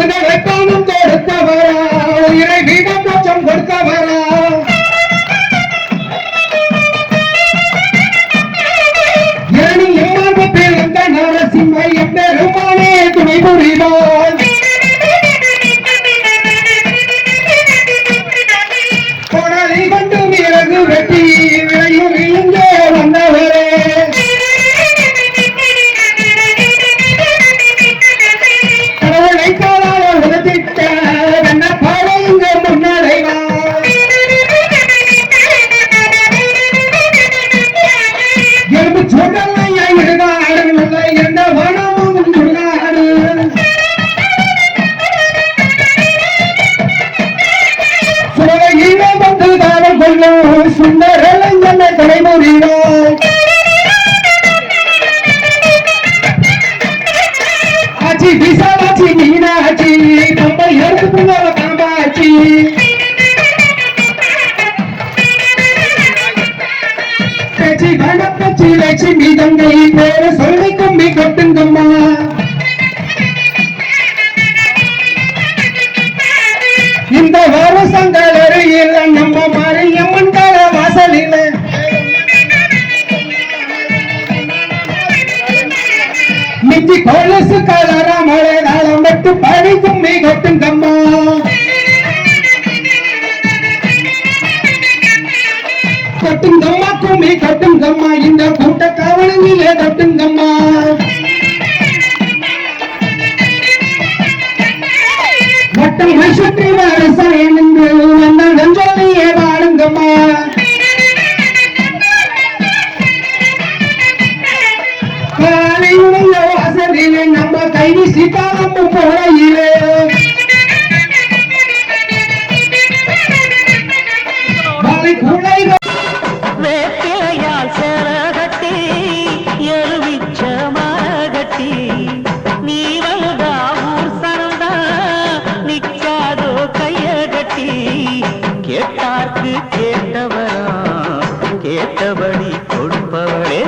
Canadá vai é கொள்ளும் சுந்தரலஞ்சன தலைமுறையினார் ஆச்சி விசாலாச்சி மீனாட்சி நம்ம எடுத்து பிள்ளை காமாட்சி கணப்பச்சி லட்சுமி தங்கை பேரு சொல்லி கும்பி கொட்டுங்கம்மா படி கும்மி. கொட்டுங்கம்மா கொட்டுங்கம்மா கும்மி. கொட்டுங்கம்மா இந்த கூட்ட காவலனிலே கட்டும் கம்மா. வட்டம் சுற்றி வரசன் என்று வந்தன் சொல்லியே வாழுங்கம்மா காலை உடைய வாசலிலே நம்ம கைவி சீதாராம போல கேட்டார்க்கு கேட்டவரா? கேட்டபடி கொடுப்பவளே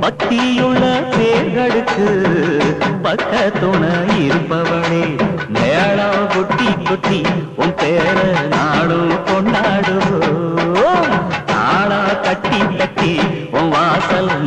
பக்தியுள்ள பேர்களுக்கு பக்க துணை இருப்பவளே. மேளம் கொட்டி கொட்டி உன் பேர நாடும் கொண்டாடுவோம். நாளா கட்டி கட்டி உன் வாசல்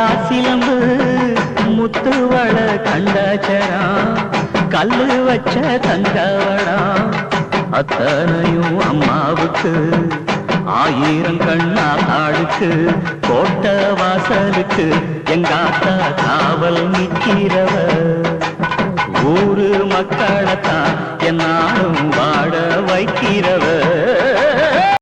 மூக்குத்தி முத்துவள கண்டாச்சரா கல்லு வச்ச தங்கவடா அத்தனையும் அம்மாவுக்கு ஆயிரம் கண்ணா காடுக்கு கோட்ட வாசலுக்கு எங்காத்தா காவல் நிற்கிறவ. ஊரு மக்களைத்தான் என்னாலும் வாழ வைக்கிறவர்